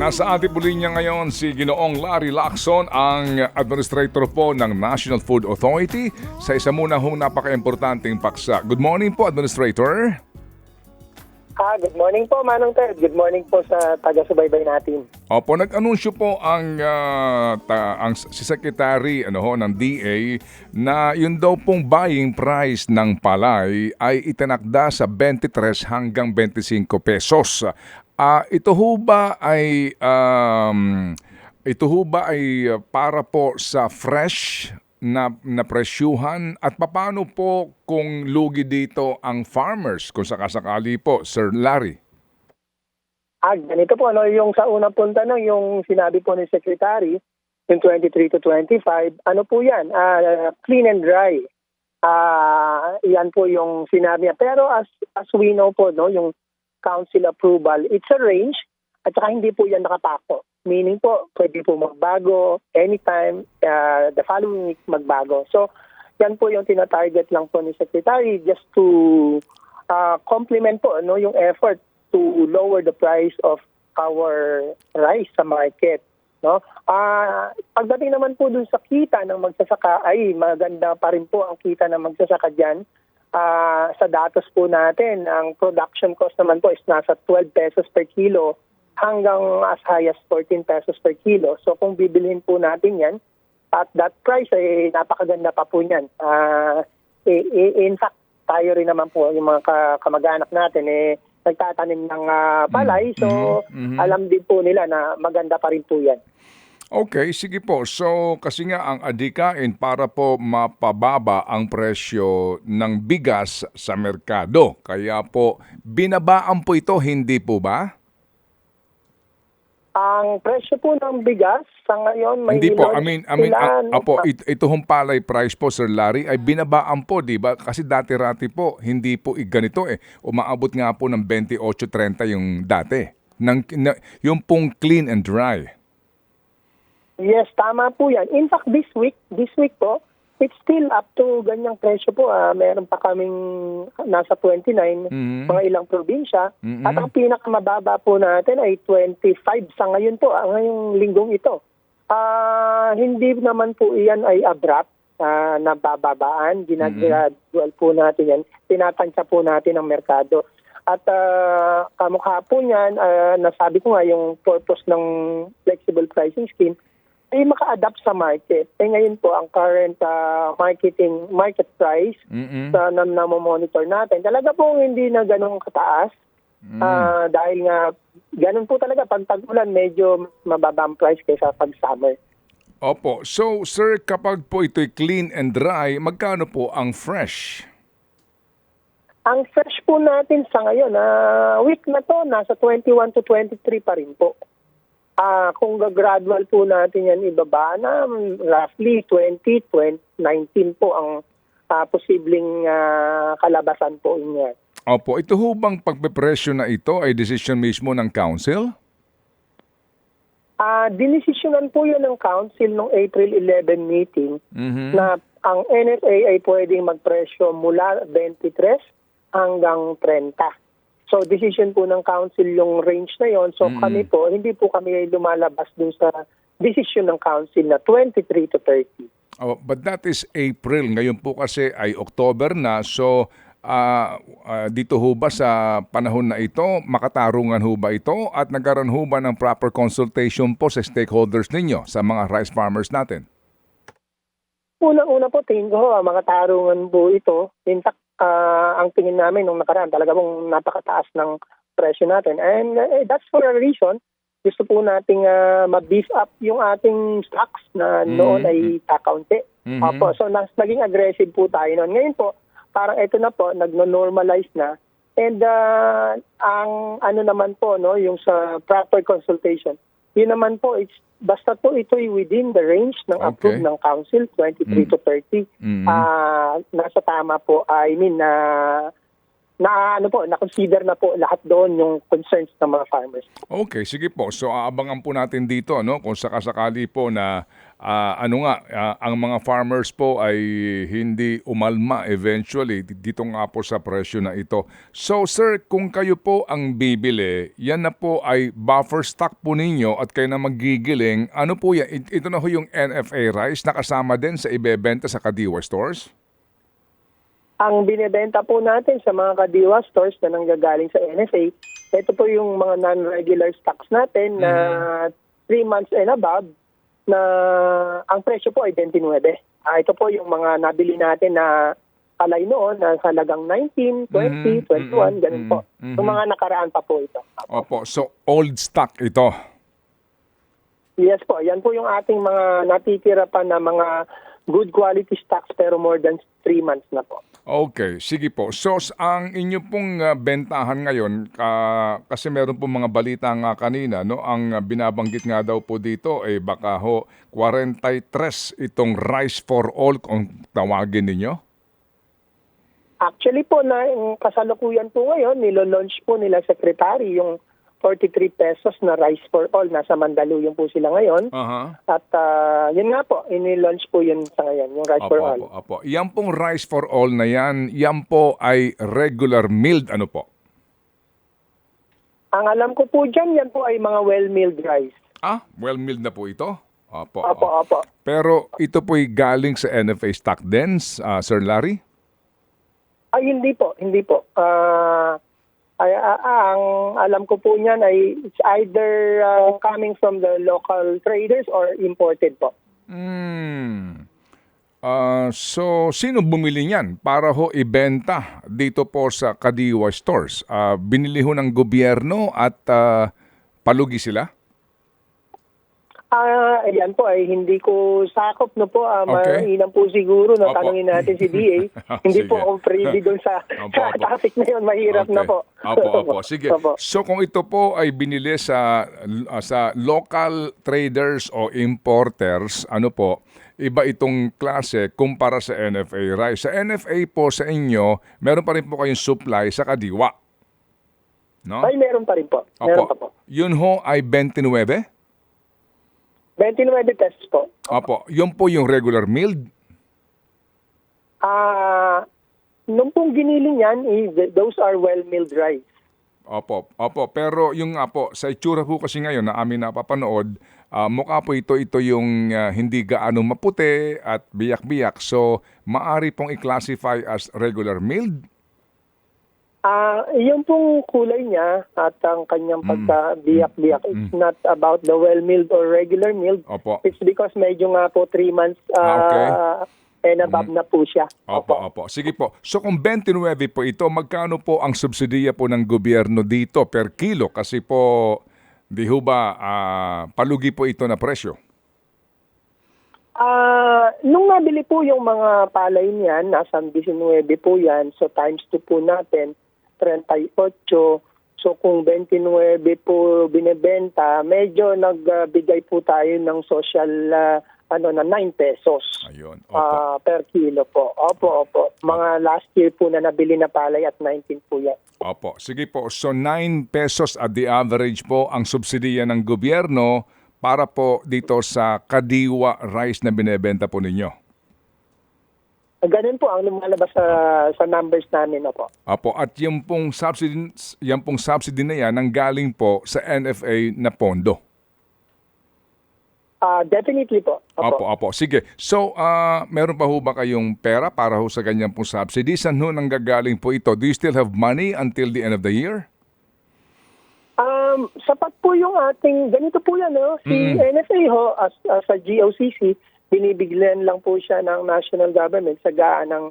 Nasa ating po linya ngayon si Ginoong Larry Lacson, ang administrator po ng National Food Authority sa isa muna hong napaka-importanting paksa. Good morning po, Administrator. Ah, good morning po, Manong Ted. Good morning po sa taga-subaybay natin. Opo, nag-anunsyo po ang, ah, ta- ang si Secretary ano ho, ng DA na yun daw pong buying price ng palay ay itinakda sa 23 hanggang 25 pesos. Ah, ito ho ba ay um, ito ho ba ay ah, para po sa fresh na, na presyuhan at paano po kung lugi dito ang farmers kung sakasakali po, Sir Larry? Ah, ganito po, ano, yung sa unang punta ng yung sinabi po ni Secretary, yung 23 to 25, ano po yan? Ah, clean and dry. Ah, yan po yung sinabi niya. Pero as, as we know po, no, yung council approval, it's a range at saka hindi po yan nakapako. Meaning po, pwede po magbago anytime, ah, the following week magbago. So, yan po yung tinatarget lang po ni Secretary just to uh, complement po no, yung effort to lower the price of our rice sa market. No? Ah, pagdating naman po dun sa kita ng magsasaka ay maganda pa rin po ang kita ng magsasaka diyan. Ah, sa datos po natin, ang production cost naman po is nasa 12 pesos per kilo hanggang as high as 14 pesos per kilo. So kung bibilhin po natin 'yan at that price ay napakaganda pa po niyan. Ah, eh, eh, in fact, tayo rin naman po yung mga ka- kamag-anak natin eh nagtatanim ng ah, palay. So Mhm, mhm. alam din po nila na maganda pa rin po 'yan. Okay, sige po. So, kasi nga ang adikain para po mapababa ang presyo ng bigas sa merkado. Kaya po, binabaan po ito, hindi po ba? Ang presyo po ng bigas sa ngayon may hindi po. I mean, I mean, nung- apo, it, ito hong palay price po, Sir Larry, ay binabaan po, di ba? Kasi dati-rati po, hindi po ganito eh. Umaabot nga po ng 28.30 yung dati. Nang, na, yung pong clean and dry. Yes, tama po yan. In fact, this week, this week po, it's still up to ganyang presyo po. Ah. Meron pa kaming nasa 29, Mhm. mga ilang probinsya. Mhm. At ang pinakamababa po natin ay 25 sa ngayon po, ang ngayong linggong ito. Ah, hindi naman po iyan ay abrupt ah, na bababaan. Ginagradual po natin yan. Tinatansya po natin ang merkado. At uh, kamukha po niyan, ah, nasabi ko nga yung purpose ng flexible pricing scheme ay maka-adapt sa market. Eh ngayon po ang current ah, marketing market price sa na, na monitor natin. Talaga po hindi na ganun kataas. Mm. Ah, dahil nga ganun po talaga pag tag-ulan medyo mababa ang price kaysa pag summer. Opo. So, sir, kapag po ito'y clean and dry, magkano po ang fresh? Ang fresh po natin sa ngayon, ah, week na to, nasa 21 to 23 pa rin po. Ah, kung gradual po natin yan ibaba na mm, roughly 20, 20, 19 po ang ah, posibleng ah, kalabasan po niya. Opo, ito ho bang pagpepresyo na ito ay decision mismo ng council? Ah, dinesisyonan po yun ng council nung April 11 meeting Mhm. na ang NFA ay pwedeng magpresyo mula 23 hanggang 30. So decision po ng council yung range na yon. So Mm-mm. kami po, hindi po kami lumalabas dun sa decision ng council na 23 to 30. Oh, but that is April. Ngayon po kasi ay October na. So, ah, ah, dito ho ba sa panahon na ito, makatarungan ho ba ito? At nagkaroon ho ba ng proper consultation po sa stakeholders ninyo, sa mga rice farmers natin? Unang-una po, tingin ko, ah, mga tarungan po ito. In fact, ah, ang tingin namin nung nakaraan, talaga pong napakataas ng presyo natin. And eh, that's for a reason. Gusto po nating ah, ma-beef up yung ating stocks na Mhm. noon ay kakaunti. Mhm. Opo, so nas, naging aggressive po tayo noon. Ngayon po, parang ito na po, nagno-normalize na. And ah, ang ano naman po, no, yung sa proper consultation, yun naman po, it's, basta po ito'y within the range ng Okay. approved ng council, 23 to 30. Mhm. Ah, nasa tama po, I mean, na na ano po, na-consider na po lahat doon yung concerns ng mga farmers. Okay, sige po. So aabangan po natin dito no kung sakasakali po na ah, ano nga ah, ang mga farmers po ay hindi umalma eventually di- dito nga po sa presyo na ito. So sir, kung kayo po ang bibili, yan na po ay buffer stock po ninyo at kayo na magigiling. Ano po yan? It- Ito na ho yung NFA rice na kasama din sa ibebenta sa Kadiwa stores? Ang binebenta po natin sa mga kadiwa stores na nanggagaling sa NFA, ito po yung mga non-regular stocks natin na 3 months and above na ang presyo po ay 29. Ah, ito po yung mga nabili natin na kalay noon na halagang 19, 20, Mhm, 21, ganun po. mhm, Yung mga nakaraan pa po ito. Opo, so old stock ito. Yes po, yan po yung ating mga natitira pa na mga good quality stocks pero more than 3 months na po. Okay, sige po. So, ang inyo pong ah, bentahan ngayon, ka- kasi meron pong mga balita nga kanina, no? ang ah, binabanggit nga daw po dito, eh baka ho 43 itong rice for all kung tawagin ninyo. Actually po, na yung kasalukuyan po ngayon, nilo-launch po nila secretary yung 43 pesos na rice for all. Nasa Mandaluyong po sila ngayon. Aha. At ah, yun nga po, inilaunch po yun sa ngayon, yung rice Apo, for all. apo, apo. Yan pong rice for all na yan, yan po ay regular milled ano po? Ang alam ko po dyan, yan po ay mga well-milled rice. Ah, well milled na po ito? Apo. Opo, apo. opo. Pero ito po'y galing sa NFA stock din, ah, Sir Larry? Ay, hindi po, hindi po. Ah, ay, ah, ah, ang alam ko po niyan ay it's either ah, coming from the local traders or imported po. Hmm. Ah, so, sino bumili niyan para ho ibenta dito po sa Kadiwa Stores? Ah, binili ho ng gobyerno at ah, palugi sila? Ah, ayan po ay hindi ko sakop no po. Ah, Okay. mainam po siguro na Opo. tanungin natin si DA. hindi po ako privy doon sa, Opo, sa opo. topic na yun. Mahirap na Okay. po. Opo, opo. Sige. Opo. So, kung ito po ay binili sa ah, sa local traders o importers, ano po, iba itong klase kumpara sa NFA rice. Sa NFA po sa inyo, meron pa rin po kayong supply sa Kadiwa. No? Ay, meron pa rin po. Meron pa po. Yun ho ay 29? 29 pesos po. Opo. Yun po yung regular milled? Ah, nung pong giniling yan, is, those are well-milled rice. Opo, opo. Pero yung nga po, sa itsura po kasi ngayon na amin napapanood, ah, mukha po ito, ito yung ah, hindi gaano maputi at biyak-biyak. So, maari pong i-classify as regular milled? Ah, yung pong kulay niya at ang kanyang Mm. pagka-biyak-biyak, it's not about the well-milled or regular milled. Opo. It's because medyo nga po 3 months Ah, okay. and above na po siya. Opo, opo. Sige po. So kung 29 po ito, magkano po ang subsidiya po ng gobyerno dito per kilo? Kasi po, di ho ba, ah, palugi po ito na presyo? Ah, nung nabili po yung mga palay niyan, nasa 19 po yan. So times 2 po natin, 38. So kung 29 po binebenta, medyo nagbigay po tayo ng social ah, ano na 9 pesos. Ayun. Opo. ah, per kilo po. Opo, opo. Mga last year po na nabili na palay at 19 po yan. Opo. Sige po. So 9 pesos at the average po ang subsidiya ng gobyerno para po dito sa Kadiwa rice na binebenta po ninyo. Ganun po ang lumalabas sa, sa numbers namin. Opo. Opo. At yung pong subsidy, yung pong subsidy na yan nanggaling po sa NFA na pondo. Ah, definitely po. Opo, opo. Sige. So, ah, meron pa ho ba kayong pera para ho sa ganyan pong subsidy? Saan ho nanggagaling po ito? Do you still have money until the end of the year? Um, sapat po yung ating, ganito po yan, no? Si NFA ho, as, as a GOCC, binibigyan lang po siya ng national government sa gaan ng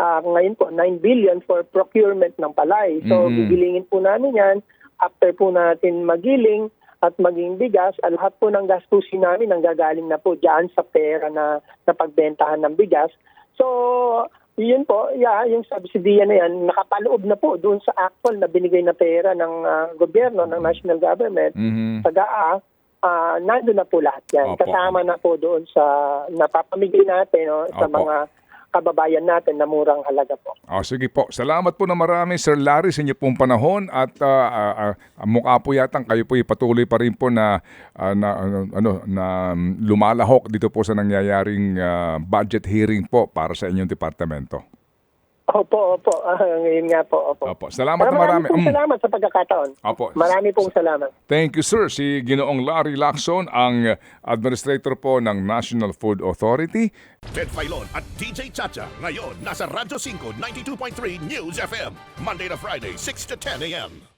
ah, ngayon po 9 billion for procurement ng palay. So, Mhm. gigilingin po namin yan after po natin magiling at maging bigas, ah, lahat po ng gastusin namin ang gagaling na po dyan sa pera na, na pagbentahan ng bigas. So, yun po, yeah, yung subsidiya na yan, nakapaloob na po doon sa actual na binigay na pera ng ah, gobyerno, ng national government, Mhm. sa GAA, ah nandun na po lahat yan. Opo. Kasama na po doon sa napapamigay natin no, sa Opo. mga kababayan natin na murang halaga po. Oh, sige po. Salamat po na marami Sir Larry sa inyo pong panahon at ah, ah, ah, mukha po yatang kayo po patuloy pa rin po na ah, na ano, ano na um, lumalahok dito po sa nangyayaring ah, budget hearing po para sa inyong departamento. Opo, opo. Ah, ngayon nga po, opo. Opo. Salamat na Marami marami. pong Mm. salamat sa pagkakataon. Opo. Marami pong salamat. Thank you sir. Si Ginoong Larry Lacson ang administrator po ng National Food Authority. Ted Filon at DJ Chacha. Ngayon, nasa Radyo 5, 92.3 News FM. Monday to Friday, 6 to 10 a.m.